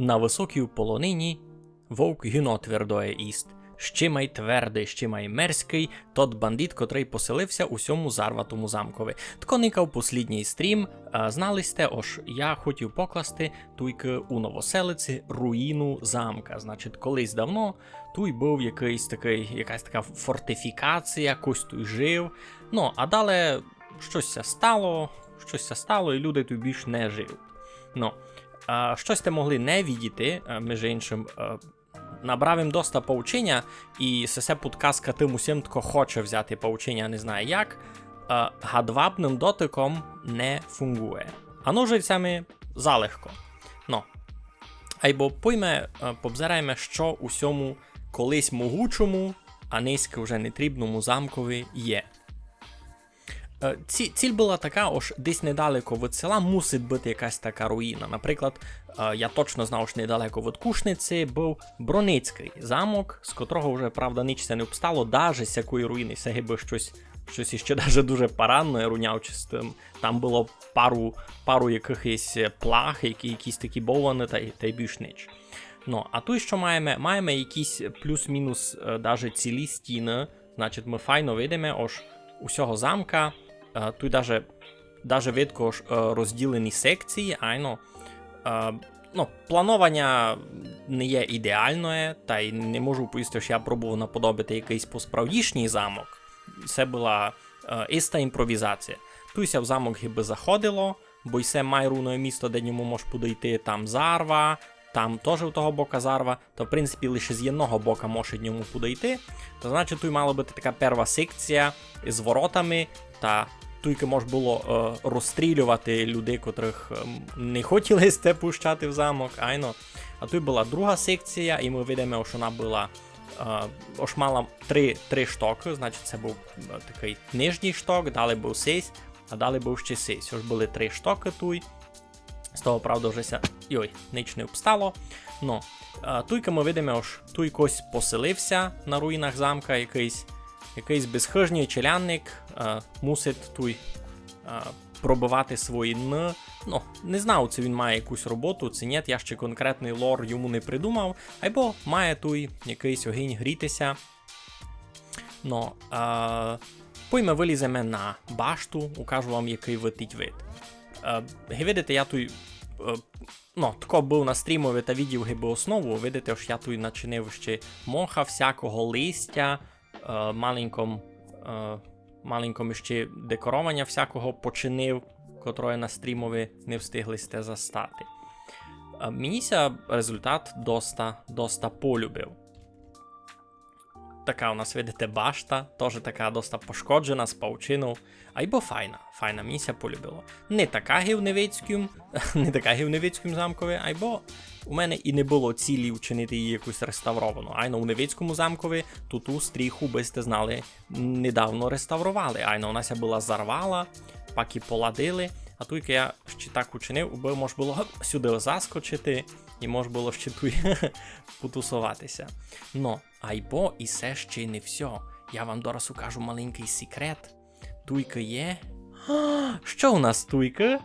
На високій полонині вовк гіно твердоє іст. Щимай твердий, щимай мерзкий, тот бандит, котрий поселився у сьому зарватому замкові. Тко никав послідній стрім. Знали сте, ож я хотів покласти туйки у новоселиці руїну замка. Значить, колись давно туй був якийсь такий, якась така фортифікація, якось туй жив. Ну, а далі щось стало, щось стало, і люди тут більш не живуть. Ну, щось те могли не відійти, між іншим. Набрав їм доста поучення, і сесе подказка тим усім, хто хоче взяти поучення, не знає як. а, Гадвабним дотиком не фунгує. А ножицями залегко. Ну. Айбо пойме, е, побзираємо, що у сьому колись могучому, а низько вже нетрібному замкові є. Е, Ці, ціль була така, ось десь недалеко від села мусить бути якась така руїна. Наприклад, е, я точно знав, що недалеко від Кушниці був Броницький замок, з котрого вже, правда, ніч це не обстало, даже з якої руїни, гиби щось, щось іще даже дуже паранне рунявче з тим. Там було пару, пару якихось плах, які, якісь такі бовани, та, й- та й більш ніч. Ну, а тут що маємо? Маємо якісь плюс-мінус е, даже цілі стіни. Значить, ми файно видимо, ось усього замка. Тут даже, даже видко е, розділені секції, айно. Е, Ну, планування не є ідеальне, та й не можу поїсти, що я пробував наподобити якийсь посправдішній замок. Це була е, іста імпровізація. Туйся в замок гіби заходило, бо й це майруне місто, де ньому можеш подойти, там зарва, там теж у того бока зарва, то в принципі лише з одного бока може ньому подойти. То значить, тут мала бути така перша секція з воротами, та тільки може було е, розстрілювати людей, котрих ем, не хотіли сте пущати в замок, айно. А тут була друга секція, і ми видимо, що вона була. Е, ось мала три, три штоки, значить, це був е, такий нижній шток, далі був сись, а далі був ще сись. Ось були три штоки тут. З того, правда, вже. Йой, ніч не обстало. Ну, туйка ми видимо, аж туй когось поселився на руїнах замка, якийсь, якийсь безхижній челянник е, мусить туй е, пробивати свої н. Ну, не знав, чи він має якусь роботу, чи ні, я ще конкретний лор йому не придумав, або має туй якийсь огінь грітися. Ну, е, пойме виліземо на башту, укажу вам, який летить вид. Е, я тут. Е, ну, тако був на стрімові та відео гиби основу. Видите, що я тут начинив ще моха, всякого листя, е, маленьком, маленьком ще декоровання всякого починив, котре на стрімові не встигли сте застати. Мені результат доста, доста полюбив. Така у нас, видите, башта, теж така доста пошкоджена, з паучину. Айбо файна, файна місія полюбило. Не така гівневицьким, не така гівневицьким замкові, айбо у мене і не було цілі вчинити її якусь реставровану. Айно у Невицькому замкові ту ту стріху, би сте знали, недавно реставрували. Айно у нас була зарвала, паки поладили. А тут я ще так учинив, би можна було сюди заскочити, і можна було ще тут потусуватися. Но, айбо і це ще не все. Я вам зараз укажу маленький секрет. Туйка є. Що у нас туйка?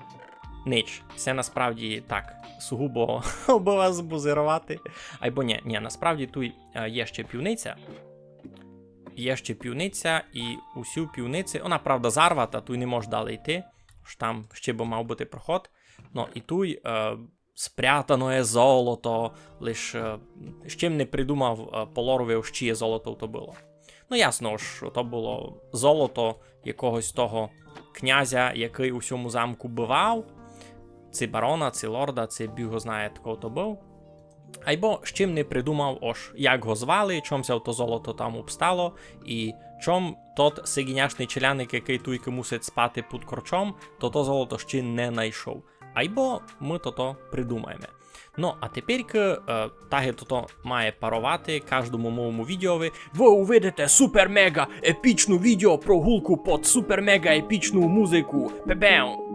Нич, це насправді так, сугубо би вас збузирувати. Айбо ні, ні, насправді тут е, є ще півниця. Є ще півниця, і усю півниці, вона правда зарвата, тут не може далі йти. ж Там ще би мав бути проход. Ну і тут е, спрятане золото, лиш е, з чим не придумав е, Полорові, з чиє золото то було. Ну, ясно ж, то було золото якогось того князя, який у цьому замку бивав. Це барона, це лорда, це біго знає, такого то був. Айбо з чим не придумав, ож як го звали, чом ся то золото там обстало, і чом тот сигіняшний челяник, який туйки мусить спати під корчом, то то золото ще не знайшов. Айбо ми то то придумаємо. Ну, а тепер е, таги то має парувати кожному моєму відео. Ви увидите супер-мега епічну відео про гулку під супер-мега епічну музику. Пебеу!